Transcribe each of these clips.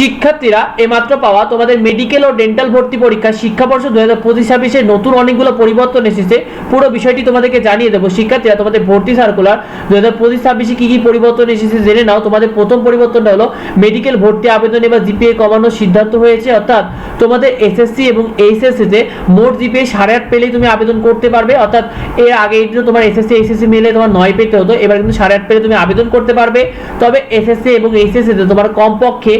শিক্ষার্থীরা এমাত্র পাওয়া তোমাদের মেডিকেল ও ডেন্টাল ভর্তি পরীক্ষা শিক্ষাবর্ষ দু হাজার পঁচিশ ছাব্বিশে নতুন অনেকগুলো পরিবর্তন এসেছে। পুরো বিষয়টি তোমাদেরকে জানিয়ে দেবো। শিক্ষার্থীরা, তোমাদের ভর্তি সার্কুলার দু হাজার পঁচিশ ছাব্বিশে কী কী পরিবর্তন এসেছে জেনে নাও। তোমাদের প্রথম পরিবর্তনটা হলো মেডিকেল ভর্তি আবেদনে বা জিপিএ কমানোর সিদ্ধান্ত হয়েছে। অর্থাৎ তোমাদের এসএসসি এবং এইচএসসিতে মোট জিপিএ সাড়ে আট পেলেই তুমি আবেদন করতে পারবে। অর্থাৎ এর আগে কিন্তু তোমার এসএসসি এইচএসসি মিলে তোমার নয় পেতে হতো। এবার কিন্তু সাড়ে আট পেলে তুমি আবেদন করতে পারবে। তবে এসএসসি এবং এইচএসসিতে তোমার কমপক্ষে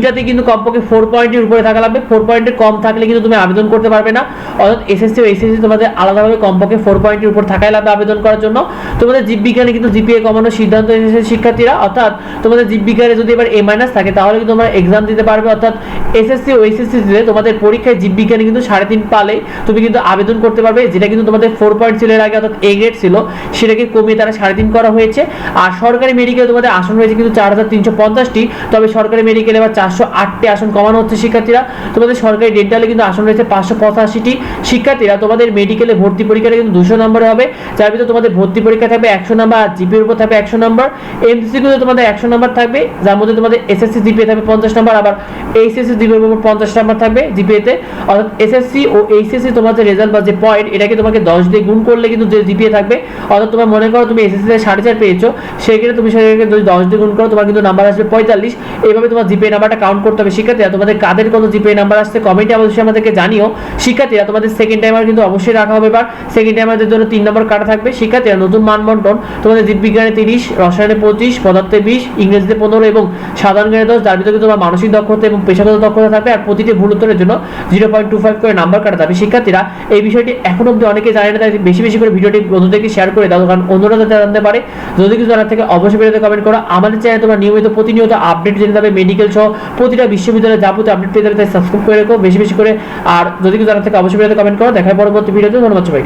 দুইটাতে কিন্তু কমপক্ষে ফোর পয়েন্টের উপরে থাকা লাগবে। ফোর পয়েন্টের কম থাকলে কিন্তু তুমি আবেদন করতে পারবে না। অর্থাৎ এসএসসি ও এইচএসসি তোমাদের আলাদাভাবে কমপক্ষে ফোর পয়েন্টের উপর থাকাই লাগবে আবেদন করার জন্য। তোমাদের জীববিজ্ঞানে কিন্তু জিপিএ কমানোর সিদ্ধান্ত এসেছে শিক্ষার্থীরা। অর্থাৎ তোমাদের জীববিজ্ঞানে যদি এবার এ মাইনাস থাকে, তাহলে কিন্তু তোমরা এক্সাম দিতে পারবে। অর্থাৎ এসএসসি ও এইচএসসি দিলে তোমাদের পরীক্ষায় জীববিজ্ঞানে কিন্তু সাড়ে তিন পালে তুমি কিন্তু আবেদন করতে পারবে, যেটা কিন্তু তোমাদের ফোর পয়েন্ট ছিল এর আগে, অর্থাৎ এ গ্রেড ছিল, সেটাকে কমিয়ে তারা সাড়ে তিন করা হয়েছে। আর সরকারি মেডিকেল তোমাদের আসন রয়েছে কিন্তু চার হাজার তিনশো পঞ্চাশটি। তবে সরকারি মেডিকেলে এবার চারশো আটটি আসন কমানো হচ্ছে শিক্ষার্থীরা। তোমাদের সরকারি ডেন্টালে কিন্তু আসন রয়েছে পাঁচশো পঁচাশিটি। শিক্ষার্থীরা তোমাদের মেডিকেলে ভর্তি পরীক্ষাটা কিন্তু দুশো নম্বরে হবে। যার ভিতরে তোমাদের ভর্তি পরীক্ষা থাকবে একশো নম্বর আর জিপির উপর থাকবে একশো নাম্বার। এমসিকিউতে তোমাদের একশো নম্বর থাকবে, যার মধ্যে তোমাদের এসএসসি জিপিএ থাকবে পঞ্চাশ নম্বর। আবার এইচএসসি জিপিএর উপর পঞ্চাশ নাম্বার থাকবে জিপিএতে। অর্থাৎ এসএসসি ও এইচএসসি তোমার যে রেজাল্ট বা যে পয়েন্ট এটাকে তোমাকে দশ দিয়ে গুণ করলে কিন্তু যে জিপিএ থাকবে, অর্থাৎ তোমার মনে করো তুমি এসএসসি তে সাড়ে চার পেয়েছ, সেক্ষেত্রে তুমি সেটাকে যদি দশ দিয়ে গুণ করো, তোমার কিন্তু নাম্বার আসবে পঁয়তাল্লিশ। এইভাবে তোমার জিপিএ নাম্বারটা কাউন্ট করতে হবে। শিক্ষার্থীরা, তোমাদের কাদের কত জিপিএ নাম্বার আসছে কমেন্টে অবশ্যই আমাদেরকে জানিও। শিক্ষার্থীরা, তোমাদের সেকেন্ড টাইমার কিন্তু অবশ্যই রাখা হবে এবার। সেকেন্ড টাইমারদের জন্য তিন নম্বর কাটা থাকবে। শিক্ষার্থীরা, নতুন মানবন্টন, তোমাদের জীববিজ্ঞানে তিরিশ, রসায়নে পঁচিশ, পদার্থে বিশ, ইংরেজিতে পনেরো এবং সাধারণ জ্ঞানে দশ, যার ভিতরে তোমার মানসিক দক্ষতা এবং পেশাগত দক্ষতা থাকবে আর প্রতিটি ভুল উত্তরের জন্য জিরো পয়েন্ট টু ফাইভ করে নাম্বার কাটা থাকবে শিক্ষার্থীরা এই বিষয়টি এখন অব্দি অনেকে জানে না, তাই বেশি বেশি করে ভিডিওটি বন্ধুদেরকে শেয়ার করে দাও, কারণ অন্যরা যাতে জানতে পারে। যদি কিছু জানার থেকে, অবশ্যই ভিডিওতে কমেন্ট করো। আমাদের চ্যানেলে তোমরা নিয়মিত প্রতিনিয়ত আপডেট জেনে যাবে মেডিকেল সহ প্রতিটা বিশ্ববিদ্যালয়ে যাবতীয় আপডেট পেয়ে যাবে, তাই সাবস্ক্রাইব করে রেখো বেশি বেশি করে। আর যদি কিছু জানার থেকে, অবশ্যই ভিডিওতে কমেন্ট করো। দেখার পরবর্তী ভিডিওতে, ধন্যবাদ সবাই